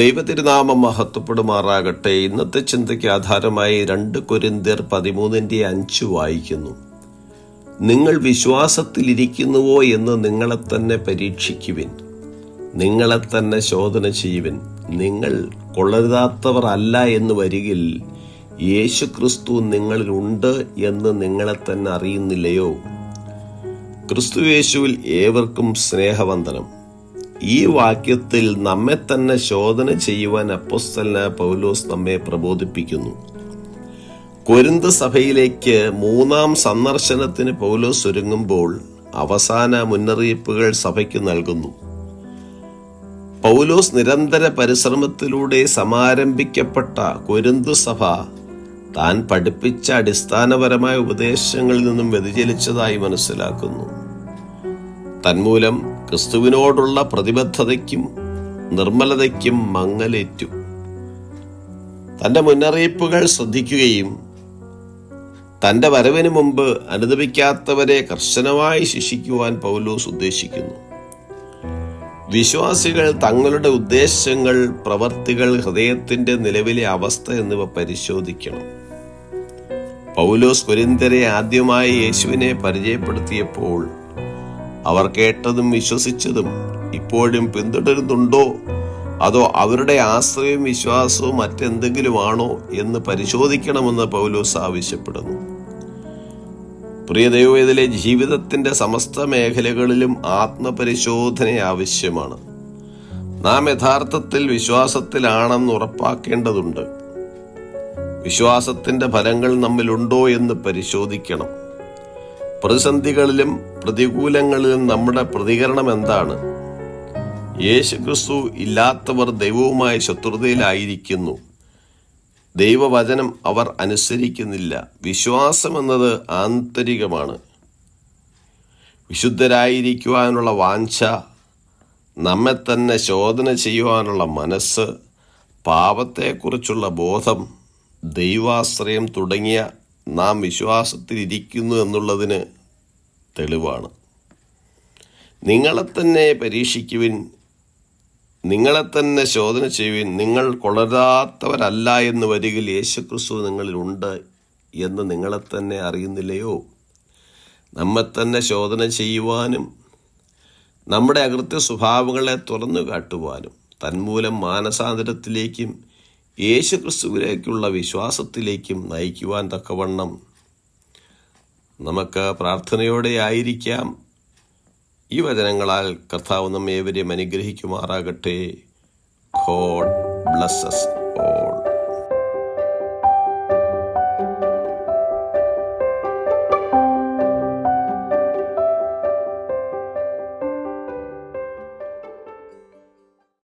ദൈവതിരുനാമം മഹത്വപ്പെടുമാറാകട്ടെ. ഇന്നത്തെ ചിന്തയ്ക്ക് ആധാരമായി രണ്ട് കൊരിന്തിയർ പതിമൂന്നിന്റെ അഞ്ച് വായിക്കുന്നു. നിങ്ങൾ വിശ്വാസത്തിലിരിക്കുന്നുവോ എന്ന് നിങ്ങളെ തന്നെ പരീക്ഷിക്കുവിൻ. നിങ്ങളെ തന്നെ ശോധന ചെയ്യുവിൻ. നിങ്ങൾ കൊള്ളരുതാത്തവർ അല്ല എന്ന് വരികിൽ യേശു ക്രിസ്തു നിങ്ങളിലുണ്ട് എന്ന് നിങ്ങളെ തന്നെ അറിയുന്നില്ലയോ? ക്രിസ്തു യേശുവിൽ ഏവർക്കും സ്നേഹവന്ദനം. ഈ വാക്യത്തിൽ നമ്മെ തന്നെ ശോധന ചെയ്യുവാൻ അപ്പൊസ്തലന പൗലോസ് നമ്മെ പ്രബോധിപ്പിക്കുന്നു. കൊരിന്ത് സഭയിലേക്ക് മൂന്നാം സന്ദർശനത്തിന് പൗലോസ് ഒരുങ്ങുമ്പോൾ അവസാന മുന്നറിയിപ്പുകൾ സഭയ്ക്ക് നൽകുന്നു. പൗലോസ് നിരന്തര പരിശ്രമത്തിലൂടെ സമാരംഭിക്കപ്പെട്ട കൊരിന്തു സഭ താൻ പഠിപ്പിച്ച അടിസ്ഥാനപരമായ ഉപദേശങ്ങളിൽ നിന്നും വ്യതിചലിച്ചതായി മനസ്സിലാക്കുന്നു. തന്മൂലം ക്രിസ്തുവിനോടുള്ള പ്രതിബദ്ധതയ്ക്കും നിർമ്മലതയ്ക്കും മങ്ങലേറ്റു. തന്റെ മുന്നറിയിപ്പുകൾ ശ്രദ്ധിക്കുകയും തന്റെ വരവിന് മുമ്പ് അനുദപിക്കാത്തവരെ കർശനമായി ശിക്ഷിക്കുവാൻ പൗലോസ് ഉദ്ദേശിക്കുന്നു. വിശ്വാസികൾ തങ്ങളുടെ ഉദ്ദേശങ്ങൾ പ്രവർത്തികൾ ഹൃദയത്തിന്റെ നിലവിലെ അവസ്ഥ എന്നിവ പരിശോധിക്കണം. പൗലോസ് കുരിന്തരെ ആദ്യമായി യേശുവിനെ പരിചയപ്പെടുത്തിയപ്പോൾ അവർ കേട്ടതും വിശ്വസിച്ചതും ഇപ്പോഴും പിന്തുടരുന്നുണ്ടോ? അതോ അവരുടെ ആശ്രയവും വിശ്വാസവും മറ്റെന്തെങ്കിലുമാണോ എന്ന് പരിശോധിക്കണമെന്ന് പൗലോസ് ആവശ്യപ്പെടുന്നു. പ്രിയ ദൈവവേദിലെ ജീവിതത്തിന്റെ സമസ്ത മേഖലകളിലും ആത്മപരിശോധന ആവശ്യമാണ്. നാം യഥാർത്ഥത്തിൽ വിശ്വാസത്തിലാണെന്ന് ഉറപ്പാക്കേണ്ടതുണ്ട്. വിശ്വാസത്തിന്റെ ഫലങ്ങൾ നമ്മിലുണ്ടോ എന്ന് പരിശോധിക്കണം. പ്രതിസന്ധികളിലും പ്രതികൂലങ്ങളിലും നമ്മുടെ പ്രതികരണം എന്താണ്? യേശുക്രിസ്തു ഇല്ലാത്തവർ ദൈവവുമായി ശത്രുതയിലായിരിക്കുന്നു. ദൈവവചനം അവർ അനുസരിക്കുന്നില്ല. വിശ്വാസം എന്നത് ആന്തരികമാണ്. വിശുദ്ധരായിരിക്കുവാനുള്ള വാഞ്ച നമ്മെ തന്നെ ശോധന ചെയ്യുവാനുള്ള മനസ്സ് പാപത്തെക്കുറിച്ചുള്ള ബോധം ദൈവാശ്രയം തുടങ്ങിയ നാം വിശ്വാസത്തിലിരിക്കുന്നു എന്നുള്ളതിന് തെളിവാണ്. നിങ്ങളെ തന്നെ പരീക്ഷിക്കുവിൻ നിങ്ങളെ തന്നെ ശോധന ചെയ്യുവിൻ നിങ്ങൾ കൊളരാത്തവരല്ല എന്ന് വരികിൽ യേശുക്രിസ്തു നിങ്ങളിലുണ്ട് എന്ന് നിങ്ങളെ തന്നെ അറിയുന്നില്ലയോ? നമ്മെ തന്നെ ശോധന ചെയ്യുവാനും നമ്മുടെ അകൃത്യ സ്വഭാവങ്ങളെ തുറന്നു കാട്ടുവാനും തന്മൂലം മാനസാന്തരത്തിലേക്കും യേശുക്രിസ്തുവിലേക്കുള്ള വിശ്വാസത്തിലേക്കും നയിക്കുവാൻ തക്കവണ്ണം നമുക്ക് പ്രാർത്ഥനയോടെ ആയിരിക്കാം. ഈ വചനങ്ങളാൽ കർത്താവ് നമ്മേവരെയും അനുഗ്രഹിക്കുമാറാകട്ടെ. God blesses all